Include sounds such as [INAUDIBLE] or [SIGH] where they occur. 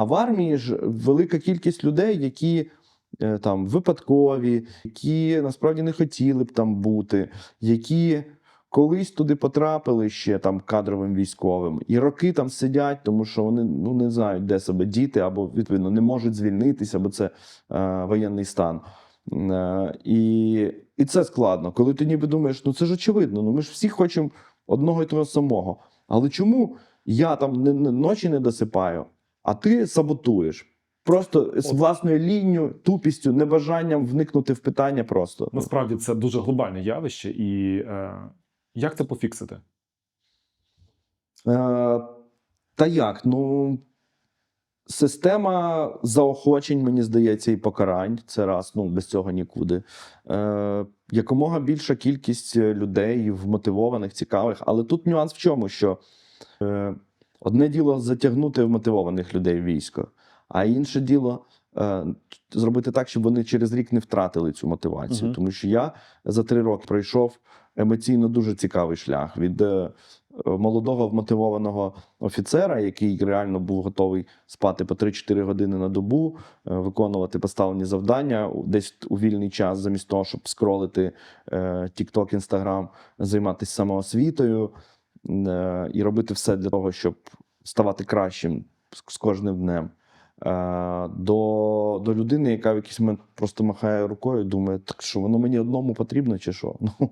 А в армії ж велика кількість людей, які е, там випадкові, які насправді не хотіли б там бути, які колись туди потрапили ще там кадровим військовим, і роки там сидять, тому що вони ну не знають, де себе діти, або відповідно не можуть звільнитися, бо це е, воєнний стан. Е, і, і це складно. Коли ти ніби думаєш, ну це ж очевидно, ну ми ж всі хочемо одного і того самого. Але чому я там не, не, ночі не досипаю, а ти саботуєш? Просто з От. власною лінією, тупістю, небажанням вникнути в питання просто. Насправді це дуже глобальне явище, і е, як це пофіксити? Е, та як? Ну, система заохочень, мені здається, і покарань. Це раз, ну без цього нікуди. Е, якомога більша кількість людей вмотивованих, цікавих. Але тут нюанс в чому? Що е, одне діло затягнути вмотивованих людей в військо, а інше діло. е, Зробити так, щоб вони через рік не втратили цю мотивацію. Мгм. Тому що я за три роки пройшов емоційно дуже цікавий шлях від е, молодого вмотивованого офіцера, який реально був готовий спати по 3-4 години на добу, е, виконувати поставлені завдання десь у вільний час, замість того, щоб скролити е, TikTok, Instagram, займатися самоосвітою е, і робити все для того, щоб ставати кращим з, кожним днем. Е, До, до людини, яка в якийсь момент просто махає рукою, думає, так що воно мені одному потрібно, чи що? [LAUGHS] Ну,